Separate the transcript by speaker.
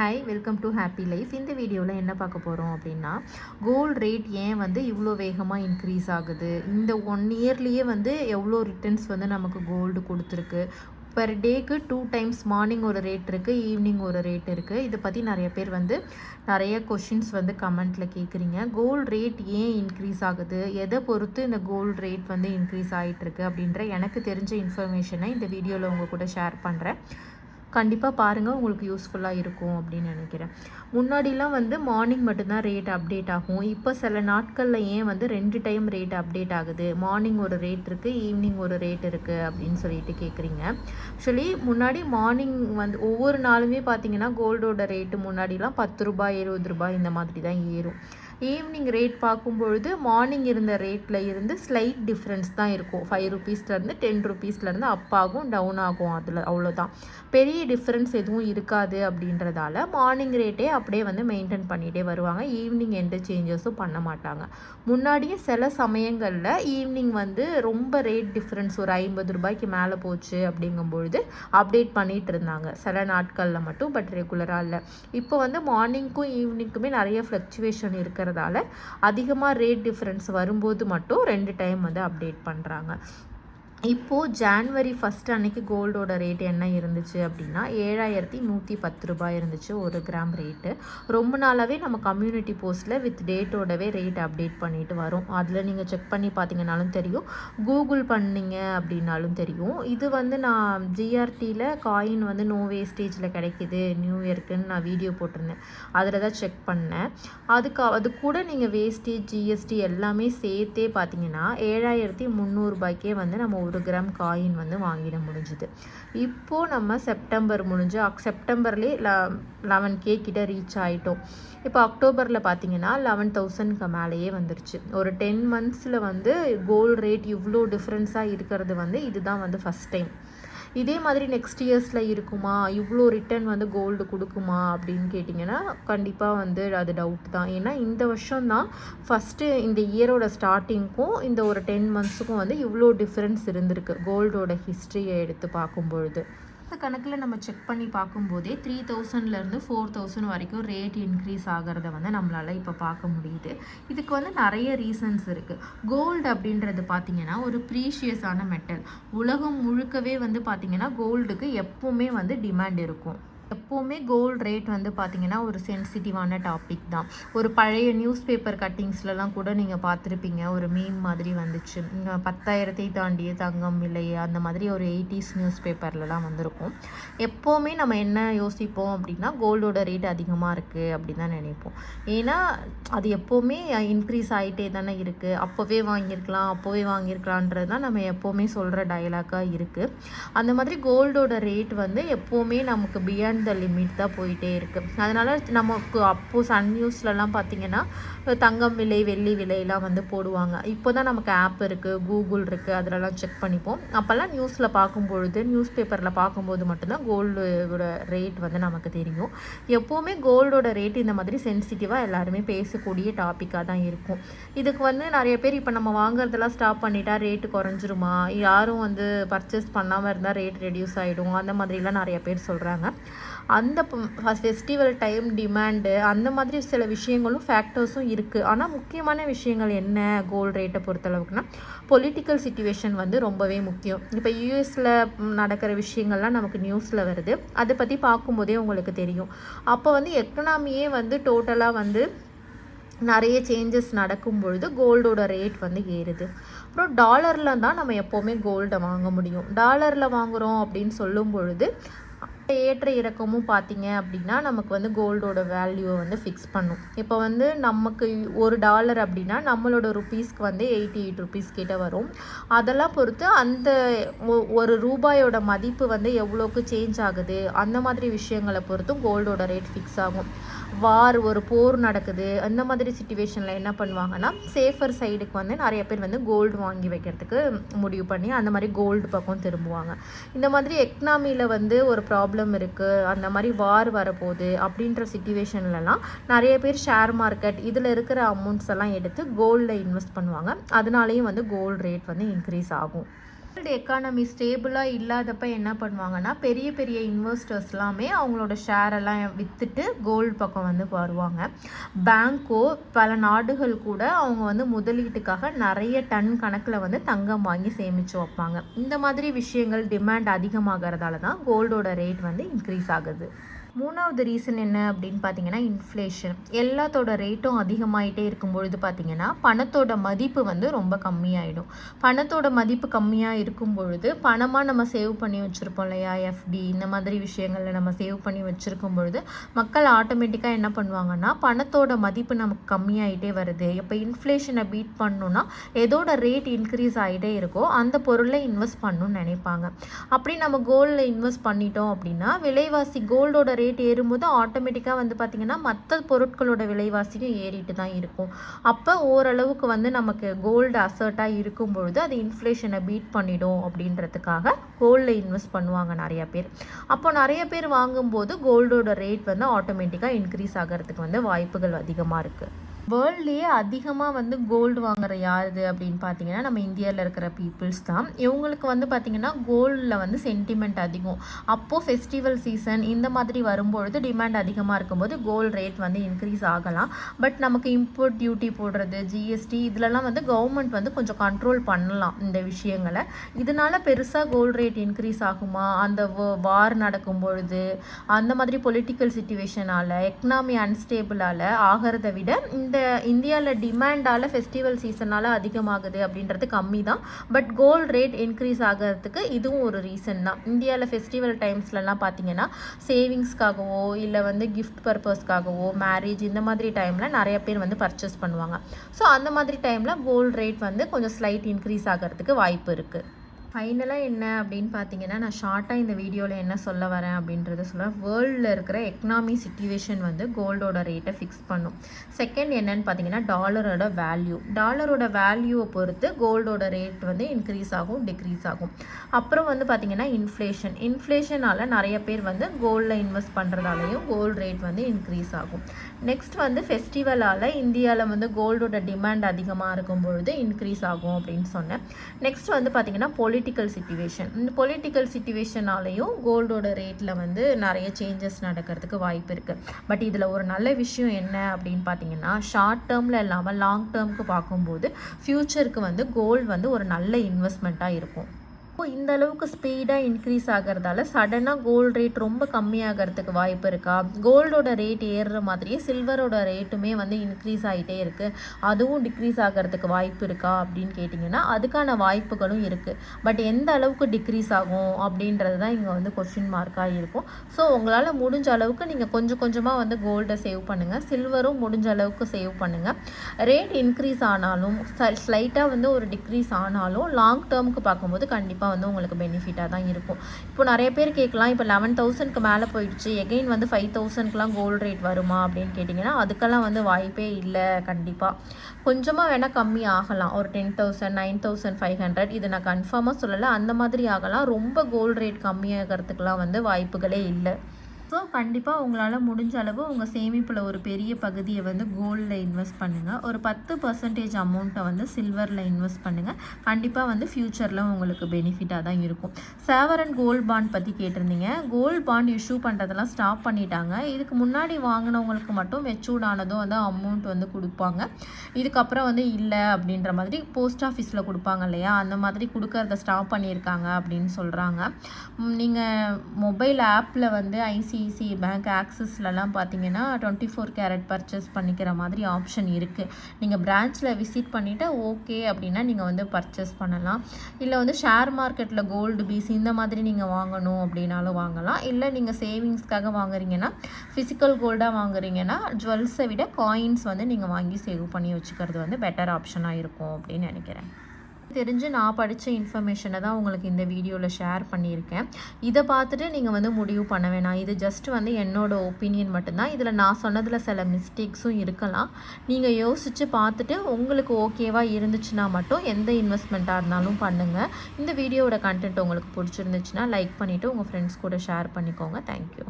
Speaker 1: Hi welcome to happy life இந்த வீடியோவில் என்ன பார்க்க போகிறோம் அப்படின்னா கோல்ட் ரேட் ஏன் வந்து இவ்வளோ வேகமாக இன்க்ரீஸ் ஆகுது? இந்த ஒன் இயர்லேயே வந்து எவ்வளோ ரிட்டர்ன்ஸ் வந்து நமக்கு கோல்டு கொடுத்துருக்கு? பெர் டேக்கு டூ டைம்ஸ் மார்னிங் ஒரு ரேட் இருக்குது ஈவினிங் ஒரு ரேட் இருக்குது இதை பற்றி நிறைய பேர் வந்து நிறைய கொஷின்ஸ் வந்து கமெண்ட்டில் கேட்குறீங்க கோல்டு ரேட் ஏன் இன்க்ரீஸ் ஆகுது? எதை பொறுத்து இந்த கோல்டு ரேட் வந்து இன்க்ரீஸ் ஆகிட்டுருக்கு அப்படின்ற எனக்கு தெரிஞ்ச இன்ஃபர்மேஷனை இந்த வீடியோவில் உங்கள் கூட ஷேர் பண்ணுறேன் கண்டிப்பாக பாருங்கள் உங்களுக்கு யூஸ்ஃபுல்லாக இருக்கும் அப்படின்னு நினைக்கிறேன். முன்னாடிலாம் வந்து மார்னிங் மட்டும்தான் ரேட் அப்டேட் ஆகும். இப்போ சில நாட்களில் ஏன் வந்து ரெண்டு டைம் ரேட் அப்டேட் ஆகுது? மார்னிங் ஒரு ரேட் இருக்குது ஈவினிங் ஒரு ரேட் இருக்குது அப்படின்னு சொல்லிட்டு கேட்குறீங்க ஆக்சுவலி முன்னாடி மார்னிங் வந்து ஒவ்வொரு நாளுமே பார்த்தீங்கன்னா கோல்டோட ரேட்டு முன்னாடிலாம் பத்து ரூபாய் இருபது ரூபாய் இந்த மாதிரி தான் ஏறும். ஈவினிங் ரேட் பார்க்கும்பொழுது மார்னிங் இருந்த ரேட்டில் இருந்து ஸ்லைட் டிஃப்ரென்ஸ் தான் இருக்கும். ஃபைவ் ருபீஸ்லேருந்து டென் ருபீஸ்லேருந்து அப் ஆகும் டவுன் ஆகும். அதில் அவ்வளோதான் பெரிய டிஃப்ரென்ஸ் எதுவும் இருக்காது அப்படின்றதால மார்னிங் ரேட்டே அப்படியே வந்து மெயின்டைன் பண்ணிகிட்டே வருவாங்க. ஈவினிங் எந்த சேஞ்சஸும் பண்ண மாட்டாங்க. முன்னாடியே சில சமயங்களில் ஈவினிங் வந்து ரொம்ப ரேட் டிஃப்ரென்ஸ் ஒரு ஐம்பது ரூபாய்க்கு மேலே போச்சு அப்படிங்கும்பொழுது அப்டேட் பண்ணிகிட்டு இருந்தாங்க. சில நாட்களில் மட்டும் பட் ரெகுலராக இல்லை. இப்போ வந்து மார்னிங்க்கும் ஈவினிங்க்குமே நிறைய ஃப்ளக்சுவேஷன் இருக்கிறதால அதிகமாக ரேட் டிஃப்ரென்ஸ் வரும்போது மட்டும் ரெண்டு டைம் வந்து அப்டேட் பண்ணுறாங்க இப்போது ஜான்வரி ஃபஸ்ட் அன்னைக்கு கோல்டோட ரேட் என்ன இருந்துச்சு அப்படின்னா ஏழாயிரத்தி நூற்றி பத்து ரூபாய் இருந்துச்சு ஒரு கிராம் ரேட்டு ரொம்ப நாளாகவே நம்ம கம்யூனிட்டி போஸ்ட்டில் வித் டேட்டோடவே ரேட் அப்டேட் பண்ணிட்டு வரும். அதில் நீங்கள் செக் பண்ணி பார்த்தீங்கனாலும் தெரியும். கூகுள் பண்ணிங்க அப்படின்னாலும் தெரியும். இது வந்து நான் ஜிஆர்டியில் காயின் வந்து நோ வேஸ்டேஜில் கிடைக்கிது நியூ இயர்க்குன்னு நான் வீடியோ போட்டிருந்தேன். அதில் தான் செக் பண்ணேன். அதுக்கு அது கூட நீங்கள் வேஸ்டேஜ் ஜிஎஸ்டி எல்லாமே சேர்த்தே பார்த்தீங்கன்னா ஏழாயிரத்தி முந்நூறுபாய்க்கே வந்து நம்ம ஒரு கிராம் காயின் வந்து வாங்கிட முடிஞ்சுது. இப்போது நம்ம செப்டம்பர் முடிஞ்சு அக் செப்டம்பர்லேயே ல லெவன் கே கிட்ட ரீச் ஆகிட்டோம் இப்போ அக்டோபரில் பார்த்தீங்கன்னா லெவன் தௌசண்ட்க்கு மேலேயே வந்துருச்சு. ஒரு டென் மந்த்ஸில் வந்து கோல்டு ரேட் இவ்வளோ டிஃப்ரென்ஸாக இருக்கிறது வந்து இதுதான் வந்து ஃபஸ்ட் டைம் இதே மாதிரி நெக்ஸ்ட் இயர்ஸில் இருக்குமா? இவ்வளோ ரிட்டர்ன் வந்து கோல்டு கொடுக்குமா? அப்படின்னு கேட்டிங்கன்னா கண்டிப்பாக வந்து அது டவுட் தான். ஏன்னா இந்த வருஷம் தான் ஃபஸ்ட்டு இந்த இயரோட ஸ்டார்டிங்க்கும் இந்த ஒரு டென் மந்த்ஸுக்கும் வந்து இவ்வளோ டிஃப்ரென்ஸ் இருந்திருக்கு கோல்டோட ஹிஸ்ட்ரியை எடுத்து பார்க்கும்பொழுது. இந்த கணக்கில் நம்ம செக் பண்ணி பார்க்கும்போதே த்ரீ தௌசண்ட்லேருந்து ஃபோர் தௌசண்ட் வரைக்கும் ரேட் இன்க்ரீஸ் ஆகிறத வந்து நம்மளால் இப்போ பார்க்க முடியுது. இதுக்கு வந்து நிறைய ரீசன்ஸ் இருக்குது கோல்டு அப்படின்றது பார்த்திங்கன்னா ஒரு ப்ரீஷியஸான மெட்டல் உலகம் முழுக்கவே வந்து பார்த்திங்கன்னா கோல்டுக்கு எப்போவுமே வந்து டிமாண்ட் இருக்கும். எப்போவுமே கோல்டு ரேட் வந்து பார்த்திங்கன்னா ஒரு சென்சிட்டிவான டாபிக் தான். ஒரு பழைய நியூஸ் பேப்பர் கட்டிங்ஸ்லலாம் கூட நீங்கள் பார்த்துருப்பீங்க. ஒரு மீம் மாதிரி வந்துச்சு. பத்தாயிரத்தை தாண்டிய தங்கம் விலை அந்த மாதிரி ஒரு எயிட்டிஸ் நியூஸ் பேப்பர்லலாம் வந்திருக்கும். எப்போவுமே நம்ம என்ன யோசிப்போம் அப்படின்னா கோல்டோட ரேட் அதிகமாக இருக்குது அப்படின்னு தான் நினைப்போம். ஏன்னா அது எப்போவுமே இன்க்ரீஸ் ஆகிட்டே தானே இருக்குது அப்போவே வாங்கியிருக்கலாம் அப்போவே வாங்கியிருக்கலான்றது தான் நம்ம எப்போவுமே சொல்கிற டயலாக்காக இருக்குது அந்த மாதிரி கோல்டோட ரேட் வந்து எப்போவுமே நமக்கு பியாண்ட் த லிமிட் தான் போயிட்டே இருக்குது அதனால் நமக்கு அப்போது சன் நியூஸ்லலாம் பார்த்திங்கன்னா தங்கம் விலை வெள்ளி விலையெல்லாம் வந்து போடுவாங்க. இப்போ தான் நமக்கு ஆப் இருக்குது கூகுள் இருக்குது அதிலலாம் செக் பண்ணிப்போம். அப்போல்லாம் நியூஸில் பார்க்கும்பொழுது நியூஸ் பேப்பரில் பார்க்கும்போது மட்டும்தான் கோல்டோட ரேட் வந்து நமக்கு தெரியும். எப்போவுமே கோல்டோட ரேட் இந்த மாதிரி சென்சிட்டிவாக எல்லாருமே பேசக்கூடிய டாப்பிக்காக தான் இருக்கும். இதுக்கு வந்து நிறைய பேர் இப்போ நம்ம வாங்குறதெல்லாம் ஸ்டாப் பண்ணிட்டா ரேட்டு குறைஞ்சிருமா? யாரும் வந்து பர்ச்சேஸ் பண்ணாமல் இருந்தால் ரேட் ரெடியூஸ் ஆகிடும் அந்த மாதிரிலாம் நிறைய பேர் சொல்கிறாங்க அந்த ஃபெஸ்டிவல் டைம் டிமாண்டு அந்த மாதிரி சில விஷயங்களும் ஃபேக்டர்ஸும் இருக்குது ஆனால் முக்கியமான விஷயங்கள் என்ன? கோல்டு ரேட்டை பொறுத்தளவுக்குன்னா பொலிட்டிக்கல் சுச்சுவேஷன் வந்து ரொம்பவே முக்கியம். இப்போ யூஎஸில் நடக்கிற விஷயங்கள்லாம் நமக்கு நியூஸில் வருது. அதை பற்றி பார்க்கும்போதே உங்களுக்கு தெரியும். அப்போ வந்து எக்கனாமியே வந்து டோட்டலாக வந்து நிறைய சேஞ்சஸ் நடக்கும் பொழுது கோல்டோட ரேட் வந்து ஏறுது. அப்புறம் டாலரில் தான் நம்ம எப்போவுமே கோல்டை வாங்க முடியும். டாலரில் வாங்குகிறோம் அப்படின்னு சொல்லும் பொழுது ஏற்ற இறக்கமும் பார்த்தீங்க அப்படின்னா நமக்கு வந்து கோல்டோட வேல்யூவை வந்து ஃபிக்ஸ் பண்ணும். இப்போ வந்து நமக்கு ஒரு டாலர் அப்படின்னா நம்மளோட ருப்பீஸ்க்கு வந்து எயிட்டி எயிட் ருபீஸ் கிட்ட வரும். அதெல்லாம் பொறுத்து அந்த ஒரு ரூபாயோட மதிப்பு வந்து எவ்வளோக்கு சேஞ்ச் ஆகுது? அந்த மாதிரி விஷயங்களை பொறுத்தும் கோல்டோட ரேட் ஃபிக்ஸ் ஆகும். வார் ஒரு போர் நடக்குது. அந்த மாதிரி சுச்சுவேஷனில் என்ன பண்ணுவாங்கன்னா சேஃபர் சைடுக்கு வந்து நிறைய பேர் வந்து கோல்டு வாங்கி வைக்கிறதுக்கு முடிவு பண்ணி அந்த மாதிரி கோல்டு பக்கம் திரும்புவாங்க. இந்த மாதிரி எக்கனாமியில் வந்து ஒரு ப்ராப்ளம் இருக்குது அந்த மாதிரி வார் வரப்போகுது அப்படின்ற சுச்சுவேஷன்லலாம் நிறைய பேர் ஷேர் மார்க்கெட் இதில் இருக்கிற அமௌண்ட்ஸ் எல்லாம் எடுத்து கோல்டில் இன்வெஸ்ட் பண்ணுவாங்க. அதனாலேயும் வந்து கோல்டு ரேட் வந்து இன்க்ரீஸ் ஆகும். வேர்ல்டு எக்கானமி ஸ்டேபிளாக இல்லாதப்ப என்ன பண்ணுவாங்கன்னா பெரிய பெரிய இன்வெஸ்டர்ஸ் எல்லாமே அவங்களோட ஷேர் எல்லாம் விற்றுட்டு கோல்டு பக்கம் வந்து வருவாங்க. பேங்க்கோ பல நாடுகள் கூட அவங்க வந்து முதலீட்டுக்காக நிறைய டன் கணக்கில் வந்து தங்கம் வாங்கி சேமித்து வைப்பாங்க. இந்த மாதிரி விஷயங்கள் டிமாண்ட் அதிகமாகிறதால தான் கோல்டோட ரேட் வந்து இன்க்ரீஸ் ஆகுது. மூணாவது ரீசன் என்ன அப்படின்னு பார்த்தீங்கன்னா இன்ஃப்ளேஷன் எல்லாத்தோட ரேட்டும் அதிகமாயிட்டே இருக்கும் பொழுது பார்த்தீங்கன்னா பணத்தோட மதிப்பு வந்து ரொம்ப கம்மியாயிடும். பணத்தோட மதிப்பு கம்மியாக இருக்கும் பொழுது பணமாக நம்ம சேவ் பண்ணி வச்சுருப்போம் இல்லையா? எஃப்டி இந்த மாதிரி விஷயங்களில் நம்ம சேவ் பண்ணி வச்சுருக்கும் பொழுது மக்கள் ஆட்டோமேட்டிக்காக என்ன பண்ணுவாங்கன்னா பணத்தோட மதிப்பு நமக்கு கம்மியாயிட்டே வருது. இப்போ இன்ஃப்ளேஷனை பீட் பண்ணணும்னா எதோட ரேட் இன்க்ரீஸ் ஆகிட்டே இருக்கோ அந்த பொருளை இன்வெஸ்ட் பண்ணணும்னு நினைப்பாங்க. அப்படி நம்ம கோல்டில் இன்வெஸ்ட் பண்ணிட்டோம் அப்படின்னா விலைவாசி கோல்டோட ரேட் ஏறும்போது ஆட்டோமேட்டிக்காக வந்து பார்த்திங்கன்னா மற்ற பொருட்களோட விலைவாசியும் ஏறிட்டு தான் இருக்கும். அப்போ ஓரளவுக்கு வந்து நமக்கு கோல்டு அசர்ட்டாக இருக்கும் பொழுது அது இன்ஃப்ளேஷனை பீட் பண்ணிடும் அப்படின்றதுக்காக கோல்டில் இன்வெஸ்ட் பண்ணுவாங்க நிறைய பேர். அப்போ நிறைய பேர் வாங்கும்போது கோல்டோட ரேட் வந்து ஆட்டோமேட்டிக்காக இன்க்ரீஸ் ஆகிறதுக்கு வந்து வாய்ப்புகள் அதிகமாக இருக்குது வேர்ல்ட்லேயே அதிகமாக வந்து கோல்டு வாங்குற யாருது அப்படின்னு பார்த்தீங்கன்னா நம்ம இந்தியாவில் இருக்கிற பீப்புள்ஸ் தான். இவங்களுக்கு வந்து பார்த்திங்கன்னா கோல்டில் வந்து சென்டிமெண்ட் அதிகம். அப்போது ஃபெஸ்டிவல் சீசன் இந்த மாதிரி வரும்பொழுது டிமாண்ட் அதிகமாக இருக்கும்போது கோல்டு ரேட் வந்து இன்க்ரீஸ் ஆகலாம். பட் நமக்கு இம்போர்ட் டியூட்டி போடுறது ஜிஎஸ்டி இதிலலாம் வந்து கவர்மெண்ட் வந்து கொஞ்சம் கண்ட்ரோல் பண்ணலாம் இந்த விஷயங்களை. இதனால் பெருசாக கோல்டு ரேட் இன்க்ரீஸ் ஆகுமா? அந்த வார் நடக்கும் பொழுது அந்த மாதிரி பொலிட்டிக்கல் சுச்சுவேஷனால் எக்கனாமி அன்ஸ்டேபிளால் ஆகிறத விட இந்த இந்தியாவில் டிமாண்டால் ஃபெஸ்டிவல் சீசனால் அதிகமாகுது அப்படின்றது கம்மி தான் பட் கோல்டு ரேட் இன்க்ரீஸ் ஆகிறதுக்கு இதுவும் ஒரு ரீசன் தான். இந்தியாவில் ஃபெஸ்டிவல் டைம்ஸ்லலாம் பார்த்தீங்கன்னா சேவிங்ஸ்க்காகவோ இல்லை வந்து கிஃப்ட் பர்பஸ்க்காகவோ மேரேஜ் இந்த மாதிரி டைமில் நிறைய பேர் வந்து பர்ச்சேஸ் பண்ணுவாங்க. ஸோ அந்த மாதிரி டைமில் கோல்டு ரேட் வந்து கொஞ்சம் ஸ்லைட் இன்க்ரீஸ் ஆகிறதுக்கு வாய்ப்பு இருக்குது ஃபைனலாக என்ன அப்படின்னு பார்த்தீங்கன்னா நான் ஷார்ட்டாக இந்த வீடியோவில் என்ன சொல்ல வரேன் அப்படின்றத சொல்கிறேன் வேர்ல்டில் இருக்கிற எக்கனாமி சுச்சுவேஷன் வந்து கோல்டோட ரேட்டை ஃபிக்ஸ் பண்ணும். செகண்ட் என்னன்னு பார்த்தீங்கன்னா டாலரோட வேல்யூ டாலரோட வேல்யூவை பொறுத்து கோல்டோட ரேட் வந்து இன்க்ரீஸ் ஆகும் டிக்ரீஸ் ஆகும். அப்புறம் வந்து பார்த்தீங்கன்னா இன்ஃப்ளேஷன் இன்ஃப்ளேஷனால் நிறைய பேர் வந்து கோல்டில் இன்வெஸ்ட் பண்ணுறதாலையும் கோல்டு ரேட் வந்து இன்க்ரீஸ் ஆகும். நெக்ஸ்ட் வந்து ஃபெஸ்டிவலால் இந்தியாவில் வந்து கோல்டோட டிமாண்ட் அதிகமாக இருக்கும் பொழுது இன்க்ரீஸ் ஆகும் அப்படின்னு சொன்னேன். நெக்ஸ்ட் வந்து பார்த்தீங்கன்னா பொலி பொலிட்டிக்கல் சுச்சுவேஷன் இந்த பொலிட்டிக்கல் சுச்சுவேஷனாலையும் கோல்டோட ரேட்டில் வந்து நிறைய சேஞ்சஸ் நடக்கிறதுக்கு வாய்ப்பு இருக்குது பட் இதில் ஒரு நல்ல விஷயம் என்ன அப்படின்னு பார்த்தீங்கன்னா ஷார்ட் டேர்மில் இல்லாமல் லாங் டேர்முக்கு பார்க்கும்போது ஃப்யூச்சருக்கு வந்து கோல்டு வந்து ஒரு நல்ல இன்வெஸ்ட்மெண்ட்டாக இருக்கும். இப்போ இந்த அளவுக்கு ஸ்பீடாக இன்க்ரீஸ் ஆகிறதால சடனாக கோல்டு ரேட் ரொம்ப கம்மியாகிறதுக்கு வாய்ப்பு இருக்கா? கோல்டோட ரேட் ஏறுற மாதிரியே சில்வரோட ரேட்டுமே வந்து இன்க்ரீஸ் ஆகிட்டே இருக்குது அதுவும் டிக்ரீஸ் ஆகிறதுக்கு வாய்ப்பு இருக்கா அப்படின்னு கேட்டிங்கன்னா அதுக்கான வாய்ப்புகளும் இருக்குது பட் எந்த அளவுக்கு டிக்ரீஸ் ஆகும் அப்படின்றது தான் இங்கே வந்து கொஷின் மார்க்காக இருக்கும். ஸோ உங்களால் முடிஞ்ச அளவுக்கு நீங்கள் கொஞ்சம் கொஞ்சமாக வந்து கோல்டை சேவ் பண்ணுங்கள் சில்வரும் முடிஞ்ச அளவுக்கு சேவ் பண்ணுங்கள் ரேட் இன்க்ரீஸ் ஆனாலும் ஸ்லைட்டாக வந்து ஒரு டிக்ரீஸ் ஆனாலும் லாங் டேர்முக்கு பார்க்கும்போது கண்டிப்பாக வந்து உங்களுக்கு பெனிஃபிட்டாக தான் இருக்கும். இப்போ நிறைய பேர் கேட்கலாம் இப்போ லெவன் தௌசண்ட்க்கு மேலே போயிடுச்சு. எகெயின் வந்து ஃபைவ் தௌசண்ட்க்குலாம் கோல்டு ரேட் வருமா அப்படின்னு கேட்டிங்கன்னா அதுக்கெல்லாம் வந்து வாய்ப்பே இல்லை கண்டிப்பாக கொஞ்சமாக வேணால் கம்மி ஆகலாம். ஒரு ten thousand nine thousand five hundred இது நான் கன்ஃபார்மாக சொல்லலை. அந்த மாதிரி ஆகலாம். ரொம்ப கோல்டு ரேட் கம்மியாகிறதுக்கெலாம் வந்து வாய்ப்புகளே இல்லை. ஸோ கண்டிப்பாக உங்களால் முடிஞ்ச அளவு உங்கள் சேமிப்பில் ஒரு பெரிய பகுதியை வந்து கோல்டில் இன்வெஸ்ட் பண்ணுங்கள் ஒரு பத்து பர்சன்டேஜ் அமௌண்ட்டை வந்து சில்வரில் இன்வெஸ்ட் பண்ணுங்கள் கண்டிப்பாக வந்து ஃப்யூச்சரில் உங்களுக்கு பெனிஃபிட்டாக தான் இருக்கும். சேவரன் கோல்ட் பாண்ட் பற்றி கேட்டிருந்தீங்க. கோல்ட் பாண்ட் இஷ்யூ பண்ணுறதெல்லாம் ஸ்டாப் பண்ணிட்டாங்க. இதுக்கு முன்னாடி வாங்கினவங்களுக்கு மட்டும் மெச்சூர்ட் ஆனதும் வந்து அமௌண்ட் வந்து கொடுப்பாங்க. இதுக்கப்புறம் வந்து இல்லை அப்படின்ற மாதிரி போஸ்ட் ஆஃபீஸில் கொடுப்பாங்க இல்லையா? அந்த மாதிரி கொடுக்கறத ஸ்டாப் பண்ணியிருக்காங்க அப்படின்னு சொல்கிறாங்க நீங்கள் மொபைல் ஆப்பில் வந்து ஐசி ஐசிஐசிஐ பேங்க் ஆக்சஸ்லலாம் பார்த்தீங்கன்னா டுவெண்ட்டி ஃபோர் கேரட் பர்ச்சேஸ் பண்ணிக்கிற மாதிரி ஆப்ஷன் இருக்குது நீங்கள் பிரான்ச்சில் விசிட் பண்ணிவிட்டு ஓகே அப்படின்னா நீங்கள் வந்து பர்ச்சேஸ் பண்ணலாம். இல்லை வந்து ஷேர் மார்க்கெட்டில் கோல்டு பீஸ் இந்த மாதிரி நீங்கள் வாங்கணும் அப்படின்னாலும் வாங்கலாம். இல்லை நீங்கள் சேவிங்ஸ்க்காக வாங்குறீங்கன்னா ஃபிசிக்கல் கோல்டாக வாங்குறீங்கன்னா ஜுவல்ஸை விட காயின்ஸ் வந்து நீங்கள் வாங்கி சேவ் பண்ணி வச்சுக்கிறது வந்து பெட்டர் ஆப்ஷனாக இருக்கும் அப்படின்னு நினைக்கிறேன். தெரிஞ்சு நான் படித்த இன்ஃபர்மேஷனை தான் உங்களுக்கு இந்த வீடியோவில் ஷேர் பண்ணியிருக்கேன். இதை பார்த்துட்டு நீங்கள் வந்து முடிவு பண்ண வேணாம். இது ஜஸ்ட் வந்து என்னோடய ஒப்பீனியன் மட்டும்தான். இதில் நான் சொன்னதில் சில மிஸ்டேக்ஸும் இருக்கலாம். நீங்கள் யோசித்து பார்த்துட்டு உங்களுக்கு ஓகேவாக இருந்துச்சுன்னா மட்டும் எந்த இன்வெஸ்ட்மெண்ட்டாக இருந்தாலும் பண்ணுங்கள் இந்த வீடியோவோட கண்டென்ட் உங்களுக்கு பிடிச்சிருந்துச்சுன்னா லைக் பண்ணிவிட்டு உங்கள் ஃப்ரெண்ட்ஸ் கூட ஷேர் பண்ணிக்கோங்க. தேங்க்யூ